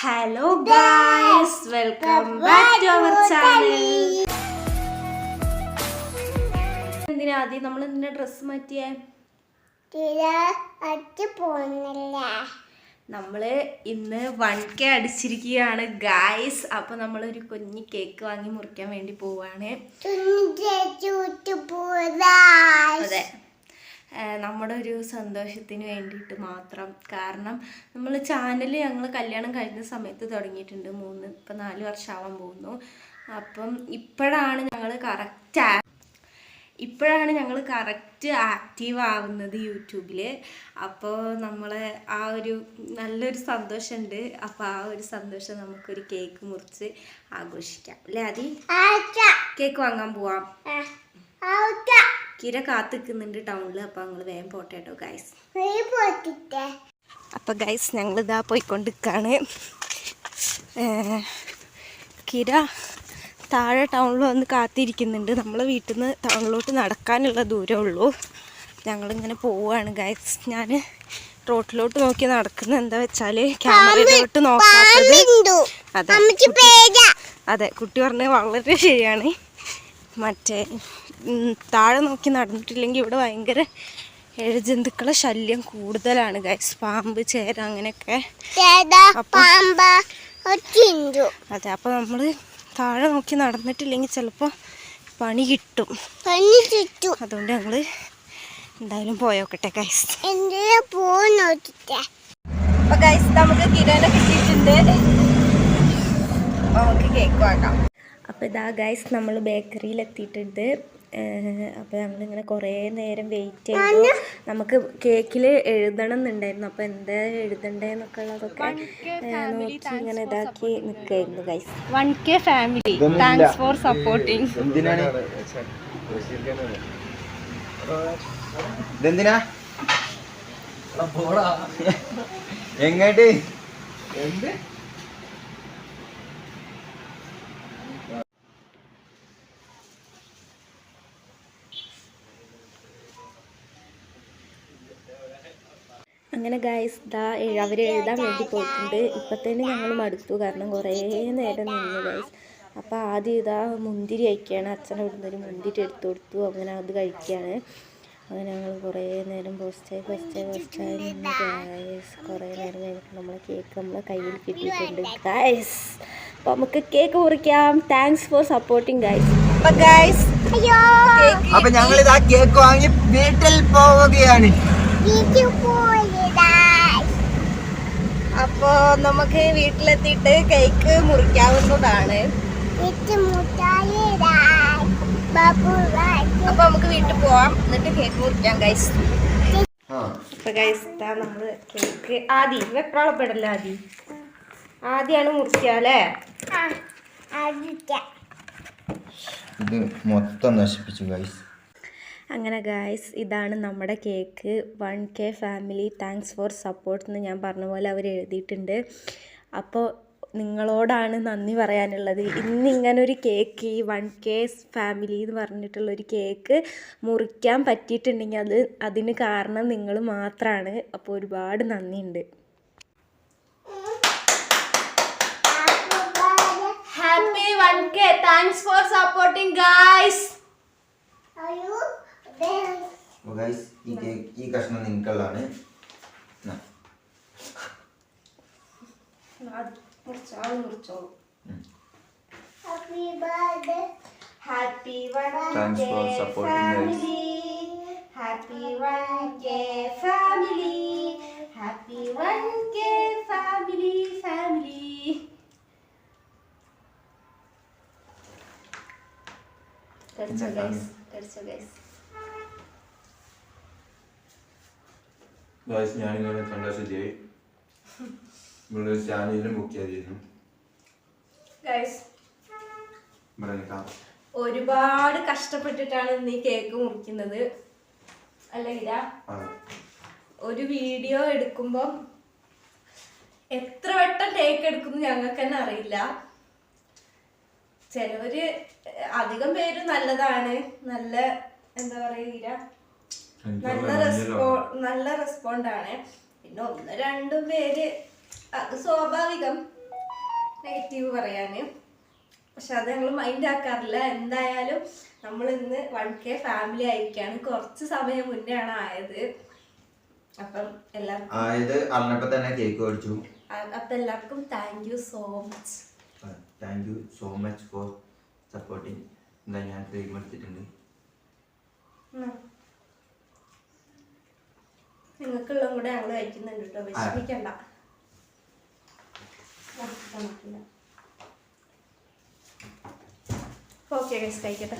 Hello guys welcome back to our channel എന്തിനാ ആദ്യം നമ്മൾ എന്തിനാ ഡ്രസ്സ് മാറ്റിയേ? പോകുന്നില്ല നമ്മൾ ഇന്ന് വൺ കെ അടിച്ചിരിക്കുകയാണ് ഗായ്സ് അപ്പൊ ഒരു കുഞ്ഞി കേക്ക് വാങ്ങി മുറിക്കാൻ വേണ്ടി പോവാണ്. അതെ. നമ്മുടെ ഒരു സന്തോഷത്തിന് വേണ്ടിയിട്ട് മാത്രം. കാരണം നമ്മൾ ചാനൽ ഞങ്ങൾ കല്യാണം കഴിഞ്ഞ സമയത്ത് തുടങ്ങിയിട്ടുണ്ട്. മൂന്ന് ഇപ്പം നാല് വർഷമാവാൻ പോകുന്നു. അപ്പം ഇപ്പോഴാണ് ഞങ്ങൾ കറക്റ്റ് ഇപ്പോഴാണ് ഞങ്ങൾ കറക്റ്റ് ആക്റ്റീവ് ആവുന്നത് യൂട്യൂബിൽ അപ്പോൾ നമ്മൾ ആ ഒരു നല്ലൊരു സന്തോഷമുണ്ട് അപ്പോൾ ആ ഒരു സന്തോഷം നമുക്കൊരു കേക്ക് മുറിച്ച് ആഘോഷിക്കാം. അല്ലേ അതി കേക്ക് വാങ്ങാൻ പോവാം. കിര കാത്ത് നിൽക്കുന്നുണ്ട് ടൗണിൽ അപ്പോൾ ഞങ്ങൾ വേഗം പോട്ടെ കേട്ടോ ഗൈസ് അപ്പോൾ ഗൈസ് ഞങ്ങൾ ഇതാ പോയിക്കൊണ്ടിരിക്കുകയാണ് കിര താഴെ ടൗണിൽ വന്ന് കാത്തിരിക്കുന്നുണ്ട്. നമ്മളെ വീട്ടിൽ നിന്ന് ടൗണിലോട്ട് നടക്കാനുള്ള ദൂരമുള്ളൂ ഞങ്ങളിങ്ങനെ പോവുകയാണ് ഗൈസ് ഞാൻ റോട്ടിലോട്ട് നോക്കി നടക്കുന്നത് എന്താ വെച്ചാൽ ക്യാമറയിലോട്ട് നോക്കാത്തത്. അതെ അതെ കുട്ടി പറഞ്ഞത് വളരെ ശരിയാണ്. മറ്റേ താഴെ നോക്കി നടന്നിട്ടില്ലെങ്കിൽ ഇവിടെ ഭയങ്കര ഇഴജന്തുക്കളെ ശല്യം കൂടുതലാണ് ഗൈസ് പാമ്പ് ചേര അങ്ങനെയൊക്കെ. അതെ അപ്പൊ- നമ്മൾ താഴെ നോക്കി നടന്നിട്ടില്ലെങ്കിൽ ചിലപ്പോ പണി കിട്ടും. അതുകൊണ്ട് ഞങ്ങൾ എന്തായാലും പോയോക്കട്ടെ ഗൈസ് നമുക്ക് കിരണ കിട്ടിയിട്ടുണ്ട്. നമുക്ക് കേക്ക് വാങ്ങാം. അപ്പോൾ ഇതാ ഗൈസ് നമ്മൾ ബേക്കറിയിൽ എത്തിയിട്ടുണ്ട്. അപ്പോൾ ഞങ്ങളിങ്ങനെ കുറേ നേരം വെയിറ്റ് ചെയ്തു. നമുക്ക് കേക്കിൽ എഴുതണം എന്നുണ്ടായിരുന്നു അപ്പോൾ എന്താ എഴുതണ്ടേന്നൊക്കെ ഉള്ളതൊക്കെ നോക്കി ഇങ്ങനെ ഇതാക്കി നിൽക്കായിരുന്നു guys one K family thanks for supporting ഇതെന്തിനാ? എങ്ങോട്ട്? എന്ത്? അങ്ങനെ ഗായ്സ് ദാ അവർ എഴുതാൻ വേണ്ടി പോയിട്ടുണ്ട്. ഇപ്പത്തേന് ഞങ്ങൾ മടുത്തു. കാരണം കുറേ നേരം നിന്നു ഗായ്സ് അപ്പോൾ ആദ്യം ഇതാ മുന്തിരി കഴിക്കുകയാണ് അച്ഛനെ ഇവിടുന്ന് ഒരു മുന്തിരി എടുത്തു കൊടുത്തു. അങ്ങനെ അത് കഴിക്കുകയാണ് അങ്ങനെ ഞങ്ങൾ കുറേ നേരം പോസ്റ്റായി പോസ്റ്റായി പോസ്റ്റായി നിന്ന് ഗായ്സ് കുറേ നേരം കഴിഞ്ഞിട്ട് നമ്മളെ കേക്ക് നമ്മളെ കയ്യിൽ കിട്ടിയിട്ടുണ്ട്. ഗായ്സ് അപ്പോൾ നമുക്ക് കേക്ക് മുറിക്കാം. താങ്ക്സ് ഫോർ സപ്പോർട്ടിങ് ഗായ്സ് അപ്പോൾ ഗായ്സ് അപ്പൊ ഞങ്ങൾ ഇതാ കേക്ക് വാങ്ങി വീട്ടിൽ പോവുകയാണ്. അപ്പോൾ നമുക്ക് വീട്ടിലെത്തിയിട്ട് കേക്ക് മുറിക്കാവുന്നതാണ്. അപ്പൊ നമുക്ക് വീട്ടിൽ പോവാം. എന്നിട്ട് കേക്ക് മുറിക്കാം ഗൈസ് അപ്പൊ ഗൈസ് ഇതാ നമ്മൾ കേക്ക് ആദി. വെപ്രാളപ്പെടല്ല ആദി? ആദ്യാണ് മുറിക്കാല്ലേ ഇത് മൊത്തം നശിപ്പിച്ചു ഗൈസ് അങ്ങനെ ഗായ്സ് ഇതാണ് നമ്മുടെ cake one K family thanks for support എന്ന് ഞാൻ പറഞ്ഞ പോലെ അവർ എഴുതിയിട്ടുണ്ട്. അപ്പോൾ നിങ്ങളോടാണ് നന്ദി പറയാനുള്ളത്. ഇന്ന് ഇങ്ങനൊരു കേക്ക് ഈ വൺ കെ ഫാമിലി എന്ന് പറഞ്ഞിട്ടുള്ളൊരു കേക്ക് മുറിക്കാൻ പറ്റിയിട്ടുണ്ടെങ്കിൽ അത് അതിന് കാരണം നിങ്ങൾ മാത്രമാണ് അപ്പോൾ ഒരുപാട് നന്ദിയുണ്ട്. Happy one K thanks for supporting guys അപ്പൊ ഗൈസ് ഈ കേക്ക് ഈ കഷ്ണം നിങ്ങൾക്കുള്ളതാണ് ന്നാ. മുറിച്ചോളൂ മുറിച്ചോളൂ happy birthday Happy Thanks for supporting us. family. Happy 1K family. Happy 1K family family. Guys ഞാനിങ്ങനെ സന്തോഷത്തിയായി ഇവിടെ ഒരു ചാനലിലും ബുക്ക് ചെയ്തിരുന്നു. ഗൈസ് ഇവിടെ നിൽക്കാം ഒരുപാട് കഷ്ടപ്പെട്ടിട്ടാണ് നീ കേക്ക് മുറിക്കുന്നത്. അല്ലേ ഇതാ ഒരു വീഡിയോ എടുക്കുമ്പം എത്ര വട്ടം ടേക്ക് എടുക്കുന്നു ഞങ്ങൾക്ക് തന്നെ അറിയില്ല. ചിലവര് അധികം പേര് നല്ലതാണ്. നല്ല എന്താ പറയുക നല്ല റെസ്പോ നല്ല റെസ്പോണ്ട് പിന്നെ ഒന്ന് രണ്ടും പേര് അത് സ്വാഭാവികം. നെഗറ്റീവ് പറയാന്. പക്ഷെ അത് ഞങ്ങൾ മൈൻഡ് ആക്കാറില്ല. എന്തായാലും നമ്മൾ ഇന്ന് വൺ കെ ഫാമിലി ആയിരിക്കാണ്. കുറച്ച് സമയം മുന്നേ ആണ് ആയത്. അപ്പം എല്ലാവർക്കും ആയത് അറിഞ്ഞപ്പോൾ തന്നെ കേക്ക് മേടിച്ചു. അ- അപ്പം എല്ലാവർക്കും thank you so much thank you so much for supporting എന്താ ഞാൻ ക്രീം എടുത്തിട്ടുണ്ട്? നിങ്ങൾക്കുള്ളതും കൂടെ ഞങ്ങൾ കഴിക്കുന്നുണ്ട് കേട്ടോ. വിഷമിക്കണ്ട. ഓക്കെ കഴിക്കട്ടെ.